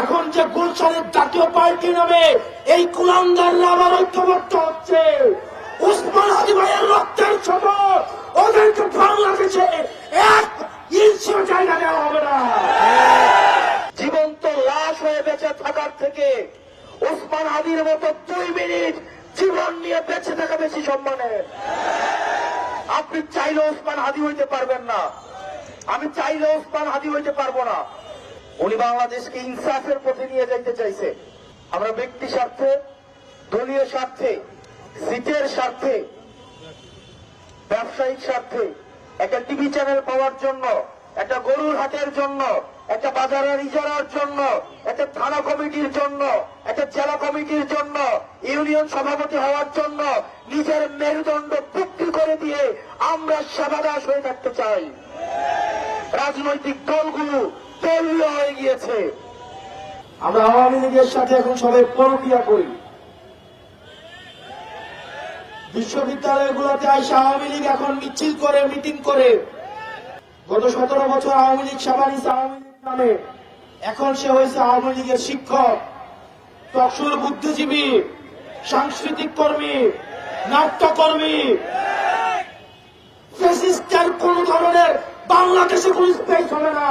এখন যে গুলশানের জাতীয় পার্টি নামে এই কুলাঙ্গাররা আবার ঐক্যবদ্ধ হচ্ছে, উসমান হাদি ভাইয়ের রক্তের শপথ ওদেরকে বাংলাদেশে এক ইঞ্চিও জায়গা দেওয়া হবে না। জীবন্ত লাশ হয়ে বেঁচে থাকার থেকে ওসমান হাদির মতো দুই মিনিট জীবন নিয়ে বেঁচে থাকা বেশি সম্মানের। আপনি চাইলে ওসমান হাদি হইতে পারবেন না। আমি চাইলে ওসমান হাদি হইতে পারব না। উনি বাংলাদেশকে ইনসাফের পথে নিয়ে যাইতে চাইছে। আমরা ব্যক্তি স্বার্থে, দলীয় স্বার্থে, সিটের স্বার্থে, ব্যবসায়িক স্বার্থে, একটা টিভি চ্যানেল পাওয়ার জন্য, একটা গরুর হাটের জন্য, একটা বাজারের ইজারার জন্য, একটা থানা কমিটির জন্য, একটা জেলা কমিটির জন্য, ইউনিয়ন সভাপতি হওয়ার জন্য, নিজের মেরুদণ্ড বিক্রি করে দিয়ে আমরা সেবাদাস হয়ে থাকতে চাই। রাজনৈতিক দলগুলো দলীয় হয়ে গিয়েছে। আমরা আওয়ামী লীগের সাথে এখন সবাই পরকিয়া করি। বিশ্ববিদ্যালয়গুলোতে আইসা আওয়ামী লীগ এখন মিছিল করে, মিটিং করে। গত সতেরো বছর আওয়ামী লীগ সাবানিস আওয়ামী লীগ নামে। এখন সে হয়েছে আওয়ামী লীগের শিক্ষক তকসুর বুদ্ধিজীবী, সাংস্কৃতিক কর্মী, নাট্যকর্মী। ফেসিস্টের কোন ধরনের বাংলাদেশে কোন স্পেস হবে না।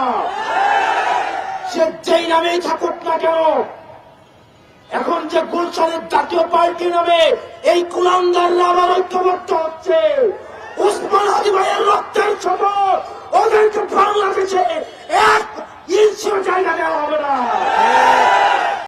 সে যেই নামেই থাকুক না কেন, এখন যে গুলশানের জাতীয় পার্টি নামে এই কুলাঙ্গাররা আবার ঐক্যবদ্ধ